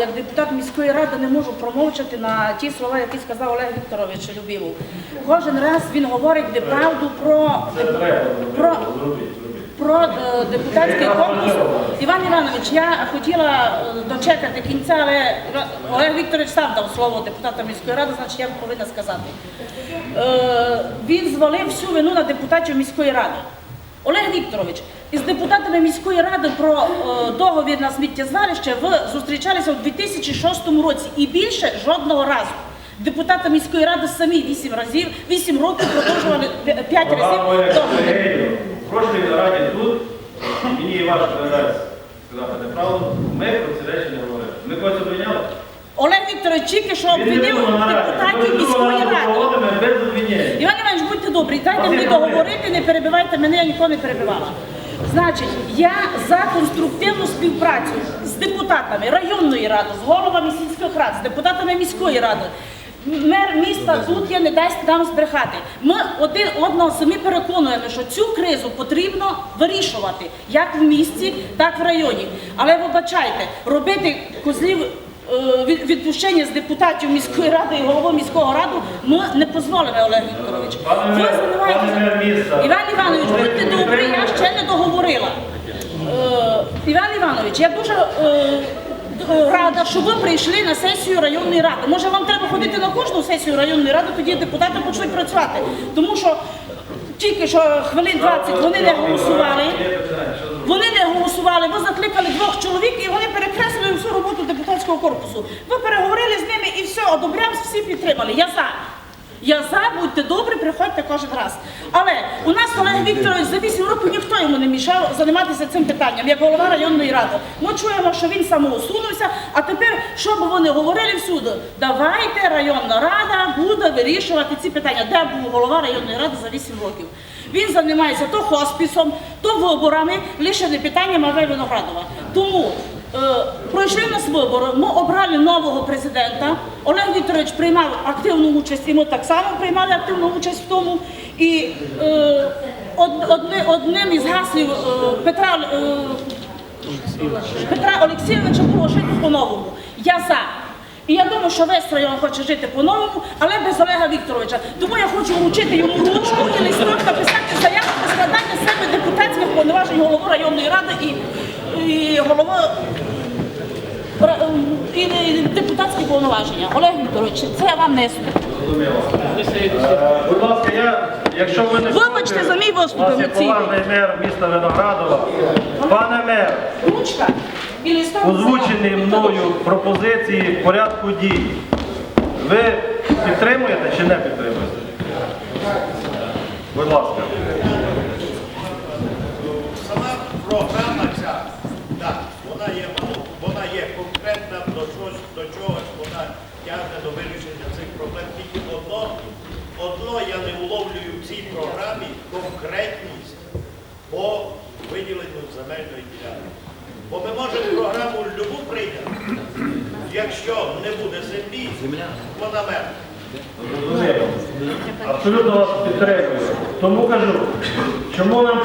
як депутат міської ради, не можу промовчати на ті слова, які сказав Олег Вікторович Любімов. Кожен раз він говорить неправду про, про, про депутатський корпус. Іван Іванович, я хотіла е, дочекати кінця, але Олег Вікторович сам дав слово депутата міської ради, значить я повинна сказати. Е, Він звалив всю вину на депутатів міської ради. Олег Вікторович, із депутатами міської ради про е, договір на сміттєзвалище ви зустрічалися у 2006 році і більше жодного разу. Депутати міської ради самі 8 разів, 8 років продовжували 5 разів договір. В прошлій нараді тут, мені і важко передати сказати неправду, ми про ці речі не говорили. Ми когось обвиняли? Олег Вікторович тільки що обвинив депутатів міської ради. Іван Іванович, будьте добрі, дайте мені договорити, не перебивайте мене, я нікого не перебивала. Значить, я за конструктивну співпрацю з депутатами районної ради, з головами сільських рад, з депутатами міської ради. Мер міста тут є, не дасть нам збрехати. Ми один одного самі переконуємо, що цю кризу потрібно вирішувати як в місті, так в районі. Але вибачайте, робити козлів відпущення з депутатів міської ради і голови міського раду ми не дозволимо, Олег Вікторович. Ви. Іван Іванович, будьте добрі, я ще не договорила. Е, Іван Іванович, я дуже е, рада, що ви прийшли на сесію районної ради. Може, вам треба ходити на кожну сесію районної ради, тоді депутати почнуть працювати. Тому що тільки що хвилин 20 вони не голосували. Вони не голосували, ви закликали двох чоловік і вони перекреслили всю роботу депутатського корпусу. Ви переговорили з ними і все, одобряв, всі підтримали. Я за. Я за, будьте добрі, приходьте кожен раз. Але у нас Олег Вікторович за 8 років ніхто йому не мішав займатися цим питанням, як голова районної ради. Ми чуємо, що він самоусунувся, а тепер, що б вони говорили всюди, давайте районна рада буде вирішувати ці питання. Де був голова районної ради за 8 років? Він займається то хоспісом, то виборами, лише не питанням Аве Виноградова. Тому пройшли в нас вибори, ми обрали нового президента. Олег Вікторович приймав активну участь, і ми так само приймали активну участь в тому. І е, одним із гаслів е, Петра, е, Петра Олексійовича було жити по-новому. Я за. І я думаю, що весь район хоче жити по-новому, але без Олега Вікторовича. Тому я хочу вручити йому ручку і листок написати заяву про складання з себе депутатських повноважень голови районної ради і, і голови ра- і, і депутатські повноваження. Олег Вікторович, це вам несу. Е, Будь ласка, я, якщо ви не Вибачте за мій виступ у вас є емоційний. поважний мер міста Виноградова. Пане мер, Ручка озвучені мною пропозиції порядку дій. Ви підтримуєте чи не підтримуєте? Будь ласка. Сама програма ця, так, вона є, ну, вона є конкретна до чогось, до чогось, вона тягне до вирішення цих проблем. Тільки одно, одно я не уловлюю в цій програмі конкретність по виділенню земельної ділянки. Бо ми можемо програму любу прийняти. Якщо не буде землі, вона мертва. Абсолютно вас підтримую. Тому кажу, чому нам